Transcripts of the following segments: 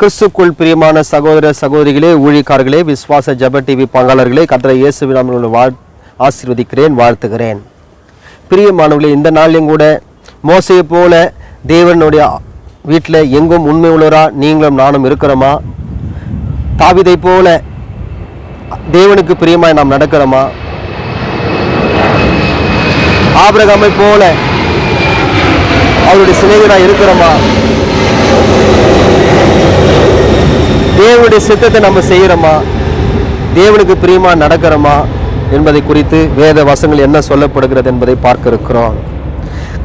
கிறிஸ்துக்குள் பிரியமான சகோதர சகோதரிகளே ஊழியக்காரர்களே விஸ்வாச ஜப டிவி பங்காளர்களே கத்திர இயேசுவின் நாமத்தில் வாழ் ஆசீர்வதிக்கிறேன் வாழ்த்துகிறேன். பிரியமானவர்களே இந்த நாளிலும் கூட மோசையை போல தேவனுடைய வீட்டில் எங்கும் உண்மை உள்ளவரா நீங்களும் நானும் இருக்கிறோமா? தாவிதை போல தேவனுக்கு பிரியமாய் நாம் நடக்கிறோமா? ஆபிரகாமை போல அவருடைய சிநேகிதராக இருக்கிறோமா? தேவனுடைய சித்தத்தை நம்ம செய்கிறோமா தேவனுக்கு பிரியமா நடக்கிறோமா? என்பதை குறித்து வேத வசங்கள் என்ன சொல்லப்படுகிறது என்பதை பார்க்க இருக்கிறோம்.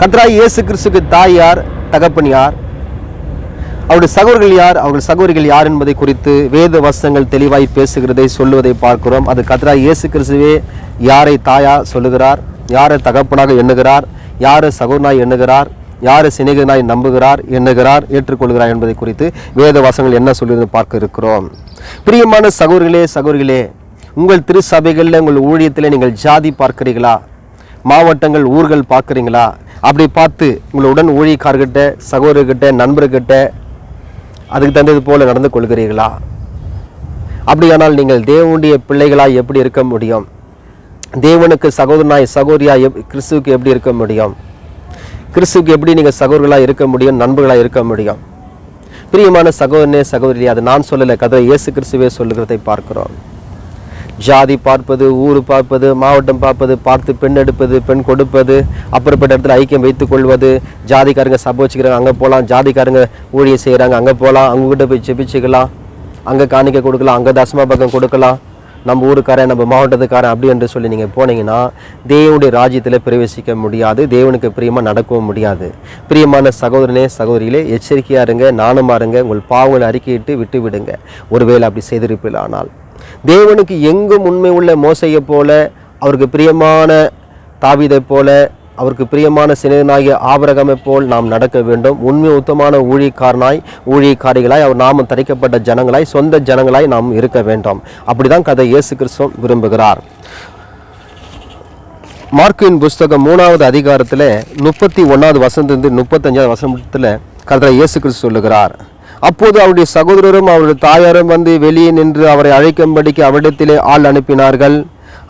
கத்ரா இயேசு கிறிஸ்துக்கு தாய் யார்? தகப்பன் யார்? அவருடைய சகோதரிகள் யார்? அவர்கள் சகோதரிகள் யார் என்பதை குறித்து வேத வசங்கள் தெளிவாய் பேசுகிறதை சொல்லுவதை பார்க்கிறோம். அது கத்ரா இயேசு கிறிஸ்துவே யாரை தாயா சொல்லுகிறார்? யாரை தகப்பனாக எண்ணுகிறார்? யாரை சகோதரனாய் எண்ணுகிறார்? யார் சிநேகிதனாய் நம்புகிறார் எண்ணுகிறார் ஏற்றுக்கொள்கிறார் என்பதை குறித்து வேத வாசங்கள் என்ன சொல்லுவது பார்க்க இருக்கிறோம். பிரியமான சகோதரிகளே சகோதரிகளே உங்கள் திருச்சபைகளில் உங்கள் ஊழியத்தில் நீங்கள் ஜாதி பார்க்குறீங்களா மாவட்டங்கள் ஊர்கள் பார்க்குறீங்களா? அப்படி பார்த்து உங்களுடன் ஊழியக்கார்கிட்ட சகோதரர்கிட்ட நண்பர்கிட்ட அதுக்கு தந்தது போல நடந்து கொள்கிறீர்களா? அப்படியானால் நீங்கள் தேவனுடைய பிள்ளைகளாக எப்படி இருக்க முடியும்? தேவனுக்கு சகோதரனாய் சகோதரியாய் எப் கிறிஸ்துவுக்கு எப்படி இருக்க முடியும்? கிறிஸ்துக்கு எப்படி நீங்கள் சகோதரர்களாக இருக்க முடியும் நண்பர்களாக இருக்க முடியும்? பிரியமான சகோதரனே சகோதரி அது நான் சொல்லலை கதை இயேசு கிறிஸ்துவே சொல்லுகிறதை பார்க்கிறோம். ஜாதி பார்ப்பது ஊர் பார்ப்பது மாவட்டம் பார்ப்பது பார்த்து பெண் எடுப்பது பெண் கொடுப்பது அப்புறப்பட்ட இடத்துல ஐக்கியம் வைத்துக் கொள்வது ஜாதிக்காரங்க சபை வச்சுக்கிறாங்க அங்கே போகலாம் ஜாதிக்காரங்க ஊழியம் செய்கிறாங்க அங்கே போகலாம் அவங்ககிட்ட போய் செபிச்சுக்கலாம் அங்கே காணிக்க கொடுக்கலாம் அங்கே தசமா பக்கம் கொடுக்கலாம். நம்ம ஊருக்காரன் நம்ம மாவட்டத்துக்காரன் அப்படி என்று சொல்லி நீங்கள் போனீங்கன்னா தேவனுடைய ராஜ்யத்தில் பிரவேசிக்க முடியாது தேவனுக்கு பிரியமாக நடக்கவும் முடியாது. பிரியமான சகோதரனே சகோதரிகளே எச்சரிக்கையாக இருங்க நாணமா இருங்க உங்கள் பாவங்களை அறிக்கையிட்டு விட்டு விடுங்க ஒருவேளை அப்படி செய்திருப்பில் ஆனால் தேவனுக்கு எங்கும் உண்மை உள்ள மோசையை போல அவருக்கு பிரியமான தாவிதை போல அவருக்கு பிரியமான சிநேகனாகிய ஆபரகமை போல் நாம் நடக்க வேண்டும். உண்மை உத்தமான ஊழியக்காரனாய் ஊழியக்காரிகளாய் அவர் நாமம் தரிக்கப்பட்ட ஜனங்களாய் சொந்த ஜனங்களாய் நாம் இருக்க வேண்டும். அப்படிதான் கதை இயேசு கிறிஸ்துவ விரும்புகிறார். மார்க்கின் புஸ்தகம் மூணாவது அதிகாரத்தில் முப்பத்தி ஒன்றாவது வசந்திலிருந்து முப்பத்தஞ்சாவது வசனத்தில் கதை இயேசு கிறிஸ்து சொல்லுகிறார். அப்போது அவருடைய சகோதரரும் அவருடைய தாயாரும் வந்து வெளியே நின்று அவரை அழைக்கும்படிக்கு அவரிடத்திலே ஆள் அனுப்பினார்கள்.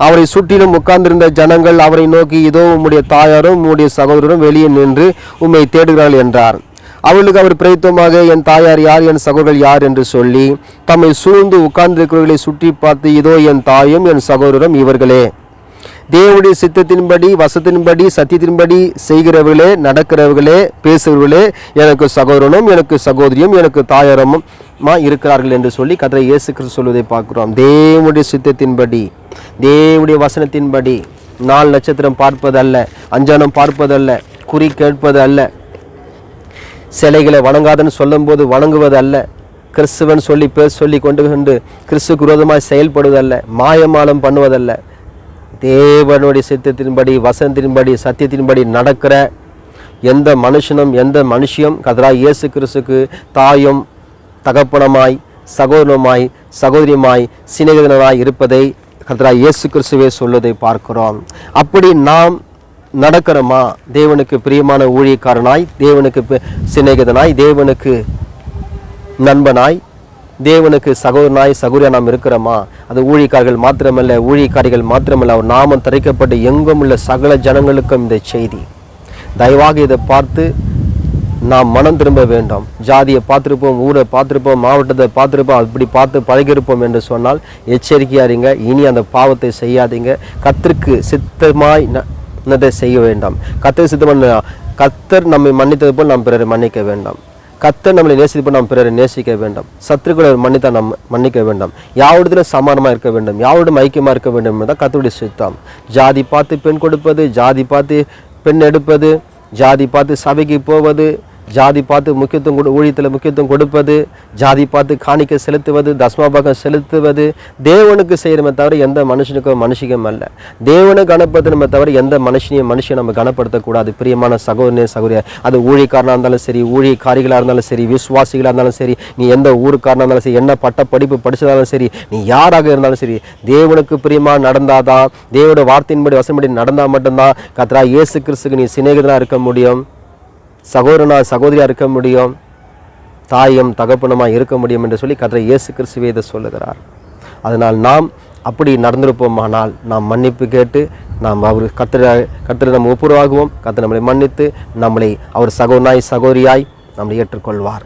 அவரை சுற்றிலும் உட்கார்ந்திருந்த ஜனங்கள் அவரை நோக்கி இதோ உம்முடைய தாயாரும் உம்முடைய சகோதரரும் வெளியே நின்று உம்மை தேடுகிறார்கள் என்றார். அவளுக்கு அவர் பிரயத்தமாக என் தாயார் யார்? என் சகோதரர் யார்? என்று சொல்லி தம்மை சூழ்ந்து உட்கார்ந்திருக்கிறவர்களை சுற்றி பார்த்து இதோ என் தாயும் என் சகோதரரும் இவர்களே. தேவனுடைய சித்தத்தின்படி வசத்தின்படி சத்தியத்தின்படி செய்கிறவர்களே நடக்கிறவர்களே பேசுகிறவர்களே எனக்கு சகோதரனும் எனக்கு சகோதரியும் எனக்கு தாயாரமும் இருக்கிறார்கள் என்று சொல்லி கதை இயேசு கிறிஸ்து சொல்வதை பார்க்கிறோம். தேவனுடைய சித்தத்தின்படி தேவனுடைய வசனத்தின்படி நாலு நட்சத்திரம் பார்ப்பதல்ல அஞ்சானம் பார்ப்பதல்ல குறி கேட்பது அல்ல சிலைகளை வணங்காதன்னு சொல்லும்போது வணங்குவது அல்ல கிறிஸ்துவன் சொல்லி பேர் சொல்லி கொண்டு கொண்டு கிறிஸ்துக்கு விரோதமாக செயல்படுவதல்ல மாயமாலம் பண்ணுவதல்ல தேவனுடைய சித்தத்தின்படி வசனத்தின்படி சத்தியத்தின்படி நடக்கிற எந்த மனுஷனும் எந்த மனுஷியும் கதரா இயேசு கிறிஸ்துக்கு தாயும் தகப்பனமாய் சகோதரமாய் சகோதரியுமாய் சிநேகிதனாய் இருப்பதை கதரா இயேசு கிறிஸ்துவே சொல்வதை பார்க்கிறோம். அப்படி நாம் நடக்கிறோமா? தேவனுக்கு பிரியமான ஊழியக்காரனாய் தேவனுக்கு சிநேகிதனாய் தேவனுக்கு நண்பனாய் தேவனுக்கு சகோதரனாய் சகோதரியா நாம் இருக்கிறோமா? அது ஊழிக்கார்கள் மாத்திரமல்ல ஊழிக்காரிகள் மாத்திரமல்ல. அவர் நாமம் தரிக்கப்பட்டு எங்கும் உள்ள சகல ஜனங்களுக்கும் இந்த செய்தி. தயவாக இதை பார்த்து நாம் மனம் திரும்ப வேண்டாம். ஜாதியை பார்த்துருப்போம் ஊரை பார்த்துருப்போம் மாவட்டத்தை பார்த்துருப்போம் அப்படி பார்த்து பழகிருப்போம் என்று சொன்னால் எச்சரிக்கையாக இருங்க. இனி அந்த பாவத்தை செய்யாதீங்க. கத்திற்கு சித்தமாய் நதை செய்ய வேண்டாம். கத்திர சித்தமான கத்தர் நம்மை மன்னித்தது போல் நாம் பிறரை மன்னிக்க வேண்டாம். கத்தர் நம்மளை நேசித்து நாம் பிறரை நேசிக்க வேண்டும். சத்துருக்களை மன்னித்தா நாம் மன்னிக்க வேண்டும். யாவிடத்திலும் சமானமாக இருக்க வேண்டும். யாவோடும் ஐக்கியமாக இருக்க வேண்டும் என்பதுதான் கத்தருடைய சித்தம். ஜாதி பார்த்து பெண் கொடுப்பது ஜாதி பார்த்து பெண் எடுப்பது ஜாதி பார்த்து சபைக்கு போவது ஜாதி பார்த்து முக்கியத்துவம் கொடு ஊழியத்தில் முக்கியத்துவம் கொடுப்பது ஜாதி பார்த்து காணிக்க செலுத்துவது தஸ்மாபாகம் செலுத்துவது தேவனுக்கு செய்கிறமே தவிர எந்த மனுஷனுக்கும் மனுஷிகம் அல்ல. தேவனை கனப்படுத்தணுமே தவிர எந்த மனுஷனையும் மனுஷன் நம்ம கனப்படுத்தக்கூடாது. பிரியமான சகோதரனே சகோதரிய அது ஊழியக்காரனாக இருந்தாலும் சரி ஊழியக்காரிகளாக இருந்தாலும் சரி விசுவாசிகளாக இருந்தாலும் சரி நீ எந்த ஊருக்காரனாக இருந்தாலும் சரி என்ன பட்ட படிப்பு படித்ததாலும் சரி நீ யாராக இருந்தாலும் சரி தேவனுக்கு பிரியமா நடந்தாதான் தேவனோட வார்த்தையின்படி வசம்படி நடந்தால் மட்டும்தான் கத்ரா இயேசு கிறிஸ்துக்கு நீ சிநேகிதனாக இருக்க முடியும். சகோதரனா சகோதரியாக இருக்க முடியும் தாயும் தகப்பனமாக இருக்க முடியும் என்று சொல்லி கர்த்தர் இயேசு கிறிஸ்துவே இதை சொல்லுகிறார். அதனால் நாம் அப்படி நடந்திருப்போமானால் நாம் மன்னிப்பு கேட்டு நாம் அவர் கத்திர கத்திர நம்ம ஒப்புரவாகுவோம். கத்திர நம்மளை மன்னித்து நம்மளை அவர் சகோதராய் சகோதரியாய் நம்மளை ஏற்றுக்கொள்வார்.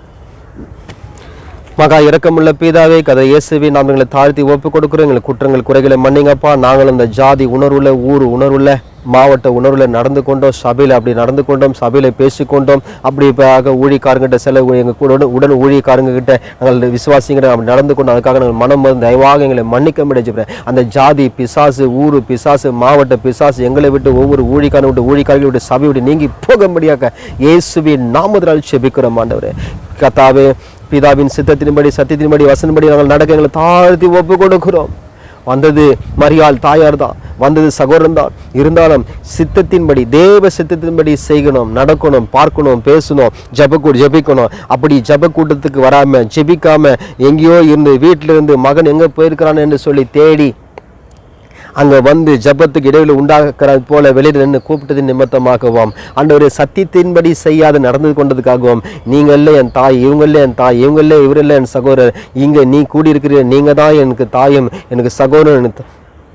மகா இரக்கமுள்ள பீதாவே கதை இயேசுவி நாம் எங்களை தாழ்த்தி ஒப்பு கொடுக்குறோம் எங்களுக்கு குற்றங்கள் குறைகளை மன்னிங்கப்பா. நாங்கள் அந்த ஜாதி உணர்வுள்ள ஊர் உணர்வுள்ள மாவட்ட உணர்வில் நடந்து கொண்டோம். சபையில் அப்படி நடந்து கொண்டோம். சபையில் பேசிக்கொண்டோம் அப்படி இப்போ ஊழியக்காரங்கிட்ட சில எங்கள் கூட உடன் ஊழியக்காரங்ககிட்ட நாங்கள் விசுவாசிங்கிட்ட அப்படி நடந்து கொண்டோம். அதுக்காக நாங்கள் மனம் தயவாக எங்களை மன்னிக்க முடியாது அந்த ஜாதி பிசாசு ஊர் பிசாசு மாவட்ட பிசாசு எங்களை விட்டு ஒவ்வொரு ஊழிக்காரங்க விட்டு ஊழிக்காரர்கள் விட்டு சபை விட்டு நீங்கி போக முடியாக்க இயேசுவின் நாமதரால் செபிக்கிறோம் ஆண்டவர். கத்தாவே பிதாவின் சித்தத்தின்படி சத்தியத்தின்படி வசனபடி நாங்கள் நடக்க எங்களை தாழ்த்தி ஒப்பு கொடுக்கிறோம் வந்தது மரியாள் தாயார் தான் வந்தது சகோதரன் தான். இருந்தாலும் சித்தத்தின்படி தேவ சித்தத்தின்படி செய்யணும் நடக்கணும் பார்க்கணும் பேசணும் ஜபக்கூட ஜெபிக்கணும். அப்படி ஜபக்கூட்டத்துக்கு வராமல் ஜெபிக்காமல் எங்கேயோ இருந்து வீட்டிலிருந்து மகன் எங்கே போயிருக்கிறான்னு என்று சொல்லி தேடி அங்கே வந்து ஜெபத்துக்கு இடையில் உண்டாகிறது போல வெளியில் நின்று கூப்பிட்டது நிமித்தமாகவும் ஆண்டவரே சத்தியத்தின்படி செய்யாத நடந்து கொண்டதுக்காகவும் நீங்களே என் தாய் இவங்களே என் தாய் இவங்களே இவரில்லை என் சகோதரர் இங்கே நீ கூடியிருக்கிறீ நீங்கள் தான் எனக்கு தாயும் எனக்கு சகோதரன்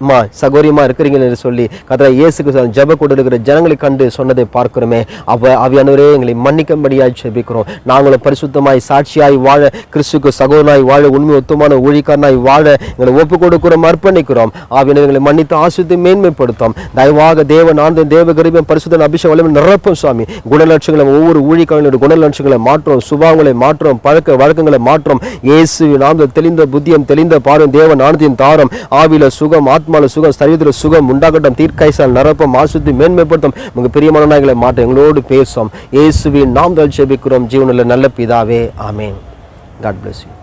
அம்மா சகோரியமாக இருக்கிறீங்க என்று சொல்லி கத்திர இயேசுக்கு ஜப கூட இருக்கிற ஜனங்களை கண்டு சொன்னதை பார்க்கிறோமே. அவ அவையானவரே எங்களை மன்னிக்கும்படியாய் ஜெபிக்கிறோம். நாங்களும் பரிசுத்தமாய் சாட்சியாய் வாழ கிறிஸ்துக்கு சகோதராய் வாழ உண்மை ஒத்துமான ஊழிக்காரனாய் வாழ எங்களை ஒப்பு கொடுக்கிறோம் அர்ப்பணிக்கிறோம். ஆவியனை எங்களை மன்னித்து ஆசித்து மேன்மைப்படுத்தும். தயவாக தேவ நாந்தன் தேவ கருவியம் பரிசுத்தன் அபிஷேகம் வல்லமை நிரப்பும் சுவாமி. குணலட்சங்களை ஒவ்வொரு ஊழிக்காரனுடைய குணலட்சங்களை மாற்றும் சுபாவங்களை மாற்றும் பழக்க வழக்கங்களை மாற்றும் இயேசு நாம தெளிந்த புத்தியம் தெளிந்த பாரும் தேவ நாணத்தின் தாரம். ஆவில சுகம் ஆத்மால சுகம் சரீரத்தில் சுகம் உண்டாகட்டும். தீர்க்காய்சால் நிரப்பம் ஆசுத்தி மேன்மைப்படுத்தும். உங்க பிரியமான எங்களை மாற்ற எங்களோடு பேசும் இயேசுவின் நாம் தான் ஜெபிக்கிறோம். ஜீவனில் நல்ல பிதாவே. ஆமேன். God bless you